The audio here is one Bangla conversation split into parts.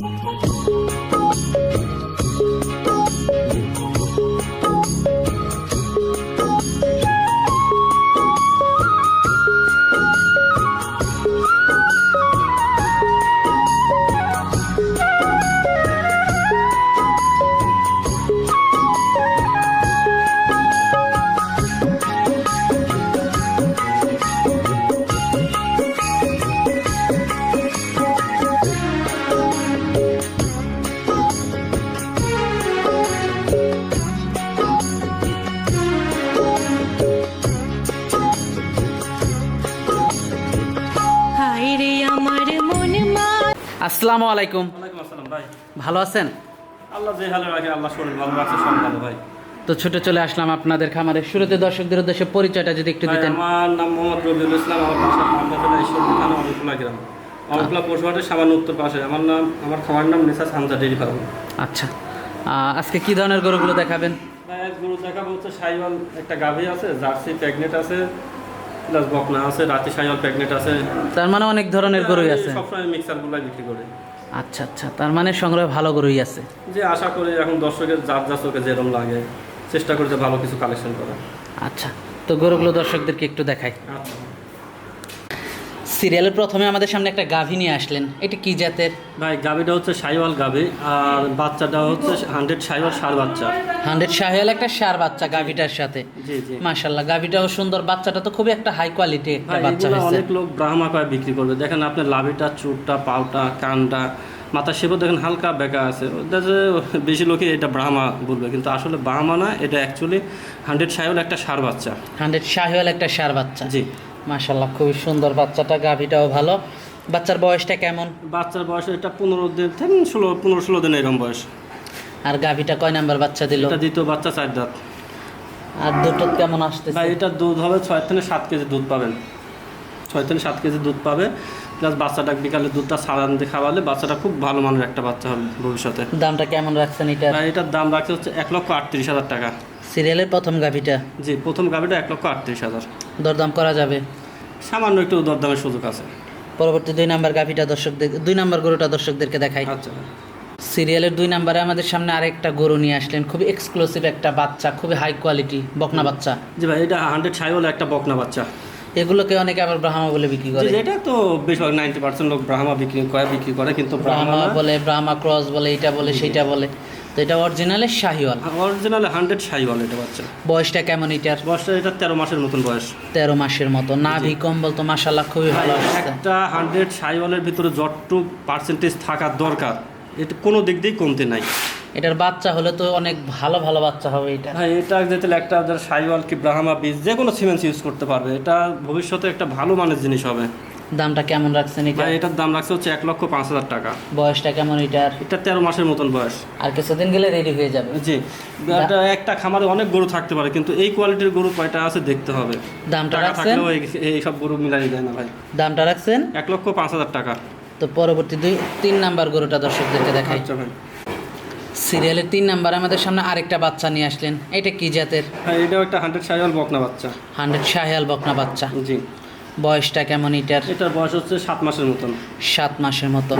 হায় আসসালামু আলাইকুম। আসসালাম ভাই। ভালো আছেন? আল্লাহ যে হালে রাখে আল্লাহ শরীর ভালো রাখছে সব ভালো ভাই। তো ছুটে চলে আসলাম আপনাদের খামারের শুরুতে। দর্শকদের উদ্দেশ্যে পরিচয়টা যদি একটু দিতেন। আমার নাম মোহাম্মদ রবিউল ইসলাম আমার বাসা পাবনা জেলা ঈশ্বরদী থানা অনেকগুলা গ্রাম। অনেকগুলা পশুহাটের সামান্য উত্তর পাশে। আমার নাম আমার খাবার নাম মেসাজ হামজা ডেরি ফার্ম। আচ্ছা। আজকে কি ধরনের গরুগুলো দেখাবেন? ভাই গরু দেখাবো হচ্ছে সাইওয়াল একটা গাভী আছে জার্সি প্রেগনেন্ট আছে প্লাস বকনা আছে রাতে সাইয়াল প্রেগনেন্ট আছে। তার মানে অনেক ধরনের গরুই আছে। সবসময় মিক্সারগুলো বিক্রি করে। আচ্ছা আচ্ছা তার মানে সংগ্রহে ভালো গরুই আছে। যে আশা করি এখন দর্শকের যার যা চোখে যেরকম লাগে চেষ্টা করে যে ভালো কিছু কালেকশন করা আচ্ছা তো গরুগুলো দর্শকদেরকে একটু দেখাই। আচ্ছা। সিরিয়ালের প্রথমে আমাদের সামনে একটা গাভী নিয়ে আসলেন। এটি কি জাতের? ভাই গাভিটা হচ্ছে সাইওয়াল গাভি আর বাচ্চাটা হচ্ছে হান্ড্রেড সাইওয়াল সার বাচ্চা। হান্ড্রেড শাহিয়াল একটা সার বাচ্চা গাভীটার সাথে। জি জি। মাশাল্লাহ গাভীটাও সুন্দর বাচ্চাটা তো খুবই একটা হাই কোয়ালিটি একটা বাচ্চা হয়েছে। অনেক লোক ব্রাহ্মা কয়ে বিক্রি করবে। দেখেন আপনার লাভিটা চুটটা পাউটা কানটা মাথা সেবও দেখেন হালকা বেকা আছে। বেশি লোকে এটা ব্রাহ্মা বলবে কিন্তু আসলে ব্রাহ্মা না এটা অ্যাকচুয়ালি হান্ড্রেড সাইওয়াল একটা সার বাচ্চা। হান্ড্রেড শাহিয়াল একটা সার বাচ্চা। জি। মাশাল্লাহ খুবই সুন্দর বাচ্চাটা গাভীটাও ভালো। বাচ্চার বয়সটা কেমন? বাচ্চার বয়স এটা পনেরো দিন থেকে ষোলো পনেরো ষোলো দিন এরকম বয়স। আর গাভীটা কয় নাম্বার বাচ্চা দিল? এটা দ্বিতীয় বাচ্চা চার দাঁত। আর দুটো কেমন আসতেছে? ভাই এটা দুধ হবে ছয় থেকে সাত কেজি দুধ পাবেন। ছয় থেকে সাত কেজি দুধ পাবে। প্লাস বাচ্চাটা বিকালে দুধটা সারান দিয়ে খাওয়ালে বাচ্চাটা খুব ভালো মানের একটা বাচ্চা হবে ভবিষ্যতে। দামটা কেমন রাখছেন এটা? এটার দাম রাখছে হচ্ছে এক লক্ষ আটত্রিশ হাজার টাকা। সিরিয়ালের প্রথম গাভীটা। জি প্রথম গাভিটা এক লক্ষ আটত্রিশ হাজার। দরদাম করা যাবে। সামান্য একটু দরদামের সুযোগ আছে। পরবর্তী দুই নাম্বার গাভীটা দর্শকদের দুই নাম্বার গরুটা দর্শকদেরকে দেখাই। আচ্ছা। সিরিয়ালের দুই নাম্বারে আমাদের সামনে আরেকটা গরু নিয়ে আসলেন। খুবই এক্সক্লুসিভ একটা বাচ্চা খুবই হাই কোয়ালিটি বকনা বাচ্চা। জি ভাই এটা হান্ড্রেড সাইওয়াল একটা বকনা বাচ্চা। এগুলোকে অনেকে আবার ব্রাহ্মা বলে বিক্রি করে। এটা তো বেশিরভাগ নাইনটি পার্সেন্ট লোক ব্রাহ্মা বিক্রি করে বিক্রি করে কিন্তু ব্রাহ্মা বলে ব্রাহ্মা ক্রস বলে এটা বলে সেইটা বলে। তো এটা অরিজিনালে শাহিওয়াল অরিজিনাল হান্ড্রেড সাইওয়াল এটা বাচ্চা বয়সটা কেমন এটার? বয়সটা এটা তেরো মাসের মতন বয়স। তেরো মাসের মতো। নাভি কম্বল তো মাসাল্লাহ খুবই ভালো একটা হান্ড্রেড সাইওয়ালের ভিতরে যতটুক পার্সেন্টেজ থাকার দরকার এটা কোনো দিক দিয়েই কমতে নাই। এটার বাচ্চা হলে তো অনেক ভালো ভালো বাচ্চা হবে এটা। ভাই এটা যেতে একটা সাইওয়াল কি ব্রাহ্মা বীজ যে কোনো সিমেন্স ইউজ করতে পারবে। এটা ভবিষ্যতে একটা ভালো মানের জিনিস হবে। দামটা কেমন রাখছেন এটা? ভাই এটার দাম রাখছে হচ্ছে এক লক্ষ পাঁচ হাজার টাকা। বয়সটা কেমন এটার? এটা তেরো মাসের মতন বয়স। আর কিছুদিন গেলে রেডি হয়ে যাবে। জি। এটা একটা খামারে অনেক গরু থাকতে পারে কিন্তু এই কোয়ালিটির গরু কয়টা আছে দেখতে হবে। দামটা রাখছেন? এই- সব গরু মিলাই দেয় না ভাই। দামটা রাখছেন? এক লক্ষ পাঁচ হাজার টাকা। তো পরবর্তী দুই তিন নাম্বার গরুটা দর্শকদেরকে দেখাই। আচ্ছা সিরিয়ালের তিন নাম্বার আমাদের সামনে আরেকটা বাচ্চা নিয়ে আসলেন। এটা কি জাতের? হ্যাঁ এটাও একটা হান্ড্রেড সাইওয়াল বকনা বাচ্চা। হান্ড্রেড শাহিয়াল বকনা বাচ্চা। জি। বয়সটা কেমন এটার? এটার বয়স হচ্ছে সাত মাসের মতন। সাত মাসের মতো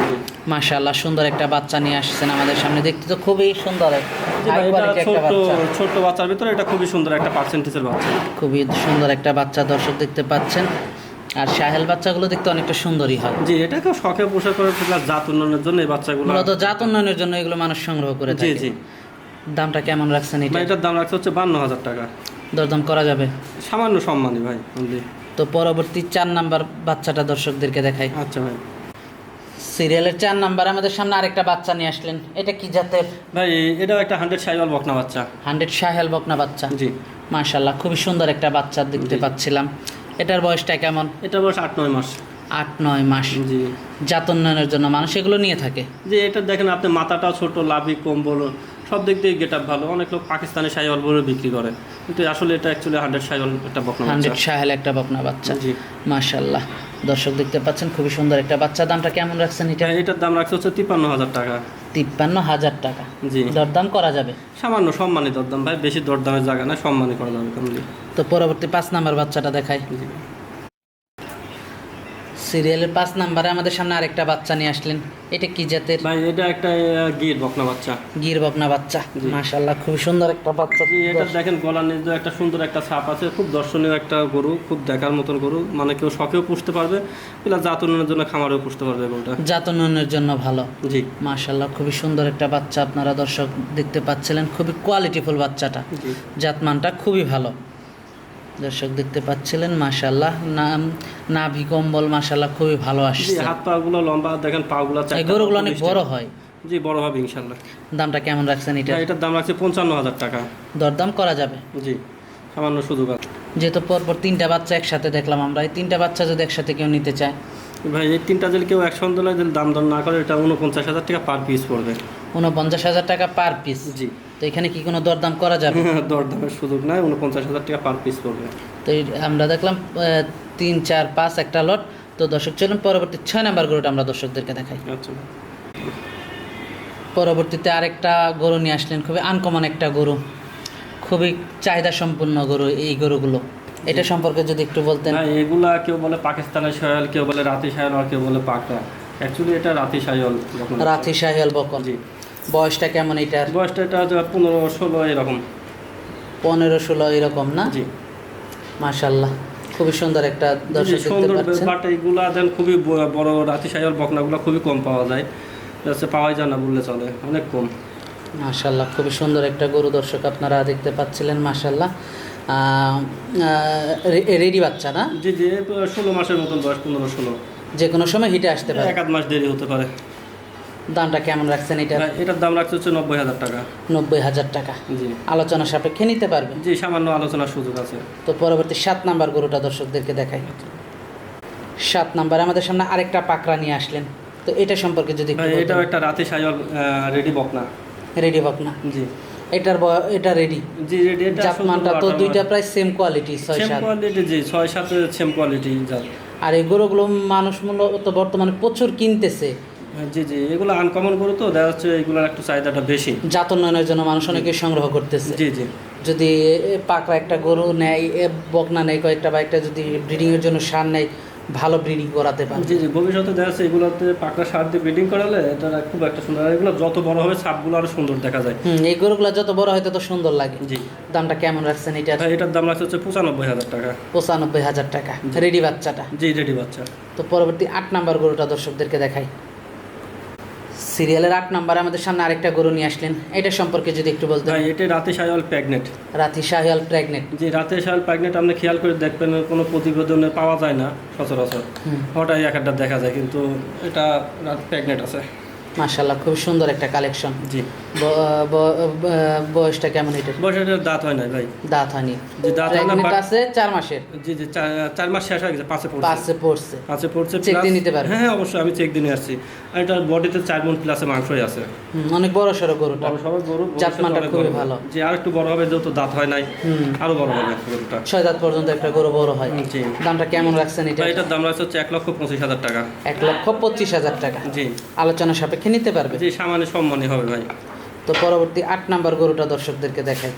মাশাআল্লাহ সুন্দর একটা বাচ্চা নিয়ে আসছেন আমাদের সামনে। দেখতে তো খুবই সুন্দর। ছোট্ট বাচ্চার ভিতরে এটা খুবই সুন্দর একটা পার্সেন্টেজের বাচ্চা। খুবই সুন্দর একটা বাচ্চা দর্শক দেখতে পাচ্ছেন। আর সাহেল বাচ্চাগুলো দেখতে অনেকটা সুন্দরই হয়। জি এটা এটাকে শখে পোষা করে প্লাস জাত উন্নয়নের জন্য এই বাচ্চাগুলো মূলত জাত উন্নয়নের জন্য এগুলো মানুষ সংগ্রহ করে জি জি। দামটা কেমন রাখছেন এটা এটার? দাম রাখছে হচ্ছে বান্ন হাজার টাকা। দরদাম করা যাবে? সামান্য সম্মানী ভাই। তো পরবর্তী চার নাম্বার বাচ্চাটা দর্শকদেরকে দেখাই। আচ্ছা ভাই। সিরিয়ালের চার নাম্বার আমাদের সামনে আরেকটা বাচ্চা নিয়ে আসলেন। এটা কি জাতের? ভাই এটাও একটা হান্ড্রেড সাইওয়াল বকনা বাচ্চা। হান্ড্রেড সাহেল বকনা বাচ্চা। জি। মাশাল্লাহ খুবই সুন্দর একটা বাচ্চা দেখতে পাচ্ছিলাম। এটার বয়সটা কেমন? এটা বয়স আট নয় মাস। আট নয় মাস। জি। জাত উন্নয়নের জন্য মানুষ এগুলো নিয়ে থাকে? যে এটা দেখেন আপনি মাথাটাও ছোট লাভি কম্বল সব দিক দিয়ে গেট আপ ভালো। অনেক লোক পাকিস্তানি সাইওয়াল বলে বিক্রি করে। কিন্তু আসলে এটা অ্যাকচুয়ালি হান্ড্রেড সাইওয়াল একটা বকনা হান্ড্রেড সাহেল একটা বকনা বাচ্চা। জি। মাশাল্লাহ দর্শক দেখতে পাচ্ছেন খুবই সুন্দর একটা বাচ্চা। দামটা কেমন রাখছেন এটা? এটা এটার দাম রাখছে হচ্ছে তিপ্পান্ন হাজার টাকা। তিপ্পান্ন হাজার টাকা। জি। দরদাম করা যাবে? সামান্য সম্মানী দরদাম ভাই। বেশি দরদামের জায়গা না সম্মানী করা যাবে। তো পরবর্তী পাঁচ নাম্বার বাচ্চাটা দেখাই। সিরিয়ালের পাঁচ নাম্বারে আমাদের সামনে আরেকটা বাচ্চা নিয়ে আসলেন। এটা কি জাতের? ভাই এটা একটা গির বকনা বাচ্চা। গির বকনা বাচ্চা। জি। মাশাল্লাহ খুবই সুন্দর একটা বাচ্চা। এটা দেখেন গলার নিচে একটা সুন্দর একটা ছাপ আছে খুব দর্শনীয় একটা গরু খুব দেখার মতন গরু। মানে কেউ শখেও পুষতে পারবে প্লাস জাতনের জন্য খামারেও পুষতে পারবে গরুটা। জাতনের জন্য ভালো। জি। মাশাল্লাহ খুবই সুন্দর একটা বাচ্চা আপনারা দর্শক দেখতে পাচ্ছিলেন। খুবই কোয়ালিটিফুল বাচ্চাটা। জাতমানটা খুবই ভালো। দর্শক দেখতে পাচ্ছিলেন মাশাল্লাহ নাম নাভি কম্বল মাশাল্লাহ খুবই ভালো আসছে। হাত পা গুলো লম্বা দেখেন পা গুলো এই গরুগুলো অনেক বড় হয়। জি বড় হবে ইনশাল্লাহ দামটা কেমন রাখছেন এটা এটার দাম রাখছে পঞ্চান্ন হাজার টাকা। দরদাম করা যাবে? জি সামান্য আছে। যেহেতু পরপর তিনটা বাচ্চা একসাথে দেখলাম আমরা এই তিনটা বাচ্চা যদি একসাথে কেউ নিতে চায়? ভাই এই তিনটা যদি কেউ একসঙ্গে দাম দর না করে এটা উনপঞ্চাশ হাজার টাকা পার পিস পড়বে। উনপঞ্চাশ হাজার টাকা পার পিস জি। তো এখানে কি কোনো দরদাম করা যাবে? দরদামের সুযোগ নাই উনপঞ্চাশ হাজার টাকা পার পিস পড়বে। তো আমরা দেখলাম তিন চার পাঁচ একটা লট তো দর্শক চলুন পরবর্তী ছয় নাম্বার গরুটা আমরা দর্শকদেরকে দেখাই। আচ্ছা। পরবর্তীতে আরেকটা গরু নিয়ে আসলেন খুবই আনকমন একটা গরু। খুবই চাহিদা সম্পূর্ণ গরু এই গরুগুলো। এটা সম্পর্কে যদি একটু বলতেন। এগুলা কেউ বলে পাকিস্তানের শায়াল কেউ বলে রাতি শায়াল আর কেউ বলে পাকড়া অ্যাকচুয়ালি এটা রাতি যখন রাথি সাহেল বকন। জি। বয়সটা কেমন এটার? বয়সটা এটা পনেরো ষোলো এরকম। পনেরো ষোলো এরকম না? জি। মাশাল্লাহ। খুবই সুন্দর একটা দর্শক সুন্দর বাট এইগুলা দেন খুবই বড় রাতি শায়াল বকনাগুলো খুবই কম পাওয়া যায়। যাচ্ছে পাওয়াই যায় না বললে চলে অনেক কম। মাশাল্লাহ খুবই সুন্দর একটা গরু দর্শক আপনারা দেখতে পাচ্ছিলেন মাশাল্লাহ। রেডি বাচ্চা না? জি জি ষোলো মাসের মতন বয়স পনেরো ষোলো। যে কোনো সময় হিটে আসতে পারে। এক আধ মাস দেরি হতে পারে। দামটা কেমন রাখছেন এটা? এটার দাম রাখছে হচ্ছে নব্বই হাজার টাকা। নব্বই হাজার টাকা। জি। আলোচনা সাপেক্ষে নিতে পারবে জি সামান্য আলোচনার সুযোগ আছে। তো পরবর্তী সাত নাম্বার গরুটা দর্শকদেরকে দেখাই। সাত নাম্বার আমাদের সামনে আরেকটা পাকড়া নিয়ে আসলেন। তো এটা সম্পর্কে যদি। এটাও একটা রাতে সায়াল রেডি বকনা। রেডি বকনা? জি। এটার এটা রেডি? জি রেডি এটা জাতমানটা তো দুইটা প্রায় সেম কোয়ালিটি ছয় সাত। কোয়ালিটি জি ছয় সাত সেম কোয়ালিটি জাত। আর এই গরুগুলো মানুষ মূলত বর্তমানে প্রচুর কিনতেছে। জি জি এগুলো আনকমন গরু তো দেখা যাচ্ছে এগুলোর একটু চাহিদাটা বেশি। জাত উন্নয়নের জন্য মানুষ অনেকে সংগ্রহ করতেছে। জি জি। যদি পাকা একটা গরু নেয় বকনা নেয় কয়েকটা বা একটা যদি ব্রিডিংয়ের জন্য সার নেয় ভালো ব্রিডিং করাতে পারে জি জি ভবিষ্যতে দেখা যাচ্ছে এগুলোতে পাকড়া সার দিয়ে ব্রিডিং করালে এটা খুব একটা সুন্দর এগুলো যত বড় হবে সাপগুলো আরও সুন্দর দেখা যায়। হুম এই গরুগুলো যত বড় হয় তত সুন্দর লাগে। জি। দামটা কেমন রাখছেন এটা এটার দাম রাখছে হচ্ছে পঁচানব্বই হাজার টাকা। পঁচানব্বই হাজার টাকা। রেডি বাচ্চাটা? জি রেডি বাচ্চা। তো পরবর্তী আট নাম্বার গরুটা দর্শকদেরকে দেখাই। সিরিয়ালের আট নাম্বার আমাদের সামনে আরেকটা গরু নিয়ে আসলেন। এটা সম্পর্কে যদি একটু বলতে হয় এটা রাতে সাহেয়াল প্রেগনেট রাতে সাহেয়াল প্রেগনেন্ট। যে রাতে সাহেয়াল প্র্যাগনেট আপনি খেয়াল করে দেখবেন কোনো প্রতিবেদনে পাওয়া যায় না সচরাচর। হঠাৎ এক একটা দেখা যায় কিন্তু এটা রাত প্রেগনেট আছে। মাশাল্লাহ খুব সুন্দর একটা কালেকশন জি। বয়সটা কেমন এটার? বয়স এটার দাঁত হয় না ভাই। দাঁত হয়নি। দাঁত হয় না আছে মাসের। জি জি মাস শেষ হয়ে গেছে পাঁচে পড়ছে। পাঁচে পড়ছে। পাঁচে পড়ছে plus- দিয়ে নিতে পারবে? হ্যাঁ হ্যাঁ অবশ্যই আমি চেক দিয়ে নিয়ে আসছি। আর এটার বডিতে প্লাসে মাংসই আছে। অনেক বড় সড়ো গরুটা। বড় সবার গরু জাতমানটা খুবই ভালো। যে আর একটু বড় হবে যেহেতু দাঁত হয় নাই হুম। আরও বড় হবে গরুটা। ছয় দাঁত পর্যন্ত একটা গরু বড় হয়। জি। দামটা কেমন রাখছেন এটা? এটার দাম রাখছে হচ্ছে এক লক্ষ পঁচিশ হাজার টাকা। এক লক্ষ পঁচিশ হাজার টাকা। জি। আলোচনা সাপেক্ষে নিতে পারবে? জি সামান্য সম্মানই হবে ভাই। তো পরবর্তী আট নাম্বার গরুটা দর্শকদেরকে দেখাই।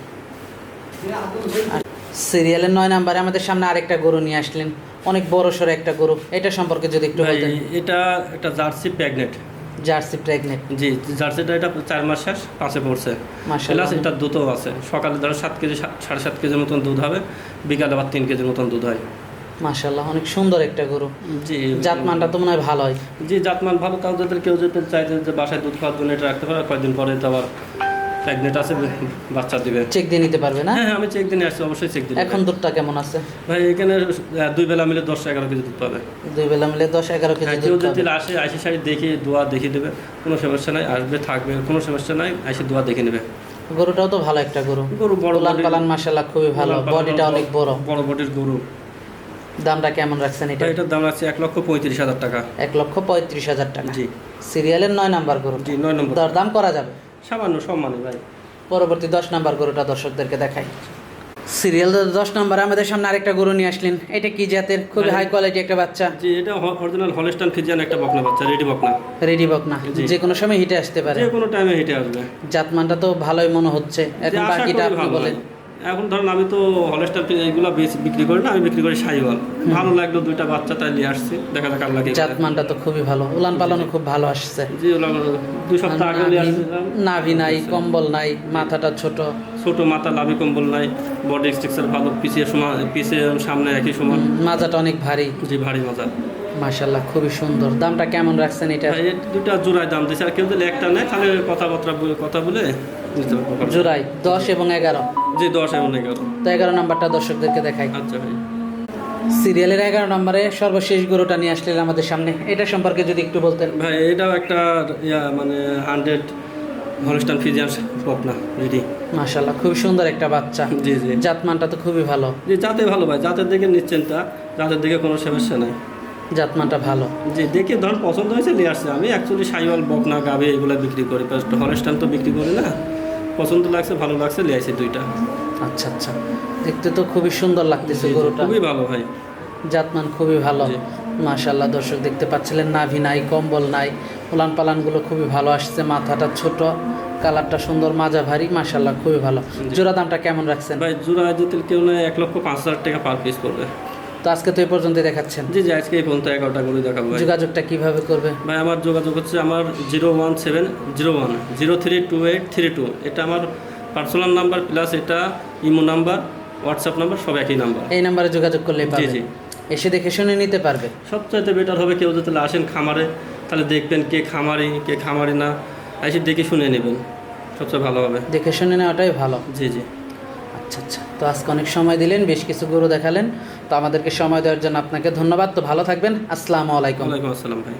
সিরিয়ালের নয় নাম্বারে আমাদের সামনে আরেকটা গরু নিয়ে আসলেন। অনেক বড় সড়ো একটা গরু। এটা সম্পর্কে যদি একটু ভাই বলতেন। এটা একটা জার্সি প্যাগনেট জার্সি প্রেগনেন্ট। জি জার্সিটা এটা চার মাস শেষ পাঁচে পড়ছে। প্লাস এটা দুধও আছে। সকালে ধরো সাত কেজি সাড়ে সাত কেজির মতন দুধ হবে বিকালে আবার তিন কেজির মতন দুধ হয়। মাশাল্লাহ অনেক সুন্দর একটা গরু। জি জাতমানটা তো মনে হয় ভালো হয়। জি জাতমান ভালো তাও যাদের কেউ যদি চাইতে যে বাসায় দুধ খাওয়ার জন্য এটা রাখতে পারে কয়েকদিন পরে তো আবার প্রেগনেন্ট আছে বাচ্চা দিবে। চেক দিয়ে নিতে পারবে না? হ্যাঁ হ্যাঁ আমি চেক দিনে আসছি অবশ্যই চেক দিন এখন দুধটা কেমন আছে? ভাই এখানে দুই বেলা মিলে দশ এগারো কেজি দুধ পাবে। দুই বেলা মিলে দশ এগারো কেজি হ্যাঁ, দুধ যদি আসে আইসি সাইড দেখে দোয়া দেখে দেবে কোনো সমস্যা নাই আসবে থাকবে কোনো সমস্যা নাই আইসি দোয়া দেখে নেবে। গরুটাও তো ভালো একটা গরু। গরু বড় লাল পালান মাশাল্লাহ খুবই ভালো। বডিটা অনেক বড়। বড় বডির গরু। দামটা কেমন রাখছেন এটা? এটার দাম আছে এক লক্ষ পঁয়ত্রিশ হাজার টাকা। এক লক্ষ পঁয়ত্রিশ হাজার টাকা। জি। সিরিয়ালের নয় নাম্বার গরু। জি নয় নম্বর দরদাম করা যাবে? সামান্য সম্মানী ভাই। পরবর্তী দশ নাম্বার গরুটা দর্শকদেরকে দেখাই। সিরিয়াল দশ নাম্বারে আমাদের সামনে আরেকটা গরু নিয়ে আসলেন। এটা কি জাতের? খুবই হাই কোয়ালিটি একটা বাচ্চা। জি এটা অরিজিনাল হলস্টান ফিজিয়ান একটা বকনা বাচ্চা রেডি বকনা। রেডি বক না জি। যে কোনো সময় হিটে আসতে পারে। যে কোনো টাইমে হেঁটে আসবে। জাতমানটা তো ভালোই মনে হচ্ছে। এখন বাকিটা আপনি বলেন হয়। এখন ধরেন আমি তো হলস্টার এইগুলো বেশি বিক্রি করি না আমি বিক্রি করি সাইওয়াল। ভালো লাগল দুইটা বাচ্চা তাই নিয়ে আসছি দেখা যাক আল্লাহ। জাতমানটা তো খুবই ভালো। উলান পালনও খুব ভালো আসছে। জি ওগুলো দুই সপ্তাহ আগে নিয়ে আসছিলাম। নাভি নাই কম্বল নাই মাথাটা ছোট। ছোট মাথা লাভি কম্বল নাই বডি স্ট্রাকচার ভালো পিছিয়ে সমান পিছিয়ে সামনে একই সমান। মাজাটা অনেক ভারী। জি ভারী মজা মাশাল্লাহ খুবই সুন্দর। দামটা কেমন রাখছেন এটা? দুটা জোড়ায় দাম দিচ্ছে আর কেউ যদি একটা নেয় তাহলে কথাবার্তা বলে কথা বলে জোড়াই দশ এবং এগারো। জি দশ এমন এগারো। তো এগারো নাম্বারটা দর্শকদেরকে দেখাই। আচ্ছা ভাই। সিরিয়ালের এগারো নম্বরে সর্বশেষ গরুটা নিয়ে আসলেন আমাদের সামনে। এটা সম্পর্কে যদি একটু বলতেন। ভাই এটাও একটা মানে হান্ড্রেড হলস্টান ফিজিয়ান্স বকনা রেডি মাশাল্লাহ খুব সুন্দর একটা বাচ্চা। জি জি। জাতমানটা তো খুবই ভালো। জি যাতে ভালো ভাই। যাতে দিকে নিশ্চিন্তা যাতে দিকে কোনো সমস্যা নাই। জাতমানটা ভালো। যে দেখে ধর পছন্দ হয়েছে নিয়ে আসছে। আমি অ্যাকচুয়ালি সাইওয়াল বকনা গাবে এগুলো বিক্রি করি। হলস্টান তো বিক্রি করি না। পছন্দ লাগছে ভালো লাগছে নিয়ে আসছে দুইটা। আচ্ছা আচ্ছা। দেখতে তো খুবই সুন্দর লাগতেছে গরুটা। খুবই ভালো ভাই। জাতমান খুবই ভালো। মাশাল্লাহ দর্শক দেখতে পাচ্ছিলেন নাভি নাই কম্বল নাই উলান পালানগুলো খুবই ভালো আসছে মাথাটা ছোট কালারটা সুন্দর মাজা ভারী মাশাল্লাহ খুবই ভালো। জোড়া দামটা কেমন রাখছেন? ভাই জোড়া যদি কেউ নেয় এক লক্ষ পাঁচ হাজার টাকা পার পিস করবে তো আজকে তো এই পর্যন্ত দেখাচ্ছেন। জি জি আজকে এই পর্যন্ত এগারোটা করে দেখাবো যোগাযোগটা কীভাবে করবে? ভাই আমার যোগাযোগ হচ্ছে আমার zero one seven zero one zero three two eight three two. এটা আমার পার্সোনাল নাম্বার প্লাস এটা ইমো নাম্বার হোয়াটসঅ্যাপ নাম্বার সব একই নাম্বার। এই নাম্বারে যোগাযোগ করলে জি জি। এসে দেখে শুনে নিতে পারবে। সবচাইতে বেটার হবে কেউ যদি আসেন খামারে তাহলে দেখবেন কে খামারি কে খামারি না। এসে দেখে শুনে নেবেন। সবচেয়ে ভালো হবে। দেখে শুনে নেওয়াটাই ভালো। জি জি। আচ্ছা আচ্ছা। তো আজকে অনেক সময় দিলেন বেশ কিছু গরু দেখালেন। তো আমাদেরকে সময় দেওয়ার জন্য আপনাকে ধন্যবাদ। তো ভালো থাকবেন। আসসালামু আলাইকুম। আসসালাম ভাই।